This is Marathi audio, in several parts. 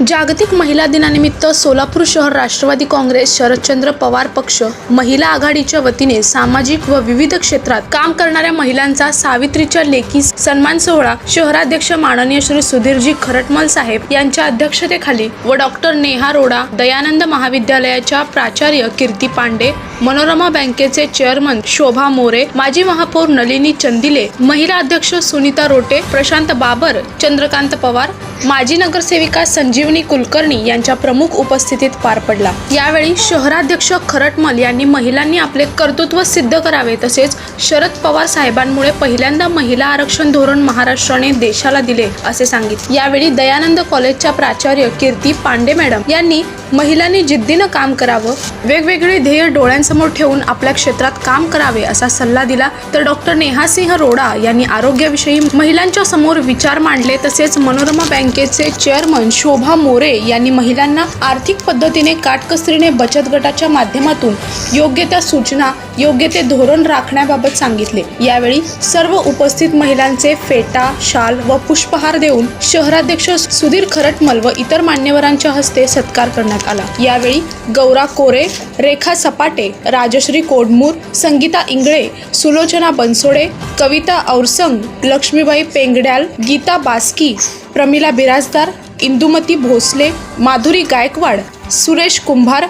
जागतिक महिला दिनानिमित्त सोलापूर शहर राष्ट्रवादी काँग्रेस शरदचंद्र पवार पक्ष महिला आघाडीच्या वतीने सामाजिक व विविध क्षेत्रात काम करणाऱ्या महिलांचा सावित्रीच्या लेखी सन्मान सोहळा शहराध्यक्ष माननीय श्री सुधीरजी खरटमल साहेब यांच्या अध्यक्षतेखाली व डॉक्टर नेहा रोडा दयानंद महाविद्यालयाच्या प्राचार्य कीर्ती पांडे मनोरमा बँकेचे चेअरमन शोभा मोरे माजी महापौर नलिनी चंदिले महिला अध्यक्ष सुनीता रोटे प्रशांत बाबर चंद्रकांत पवार माजी नगरसेविका संजीवनी कुलकर्णी यांच्या प्रमुख उपस्थितीत पार पडला. यावेळी शहराध्यक्ष खरटमल यांनी महिलांनी आपले कर्तृत्व सिद्ध करावे तसेच शरद पवार साहेबांमुळे पहिल्यांदा महिला आरक्षण धोरण महाराष्ट्राने देशाला दिले असे सांगितले. यावेळी दयानंद कॉलेजच्या प्राचार्य कीर्ती पांडे मॅडम यांनी महिलांनी जिद्दीनं काम करावं वेगवेगळे ध्येय डोळ्यांसमोर ठेवून आपल्या क्षेत्रात काम करावे असा सल्ला दिला तर डॉक्टर नेहासिंह रोडा यांनी आरोग्याविषयी महिलांच्या समोर विचार मांडले तसेच मनोरमा बँकेचे चेअरमन शोभा मोरे यांनी महिलांना आर्थिक पद्धतीने काटकसरीने बचत गटाच्या माध्यमातून योग्य त्या सूचना योग्य ते धोरण राखण्याबाबत सांगितले. यावेळी सर्व उपस्थित महिलांचे फेटा शाल व पुष्पहार देऊन शहराध्यक्ष सुधीर खरटमल व इतर मान्यवरांच्या हस्ते सत्कार करण्यात आला. यावेळी गौरा कोरे रेखा सपाटे राजश्री कोडमूर संगीता इंगळे सुलोचना बनसोडे कविता औरसंग लक्ष्मीबाई पेंगड्याल गीता बास्की प्रमिला बिराजदार इंदुमती भोसले माधुरी गायकवाड सुरेश कुंभार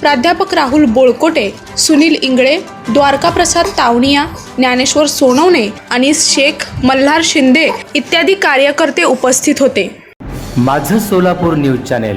प्राध्यापक राहुल बोळकोटे सुनील इंगळे द्वारकाप्रसाद तावणिया ज्ञानेश्वर सोनवणे अनिस शेख मल्हार शिंदे इत्यादी कार्यकर्ते उपस्थित होते. माझं सोलापूर न्यूज चॅनेल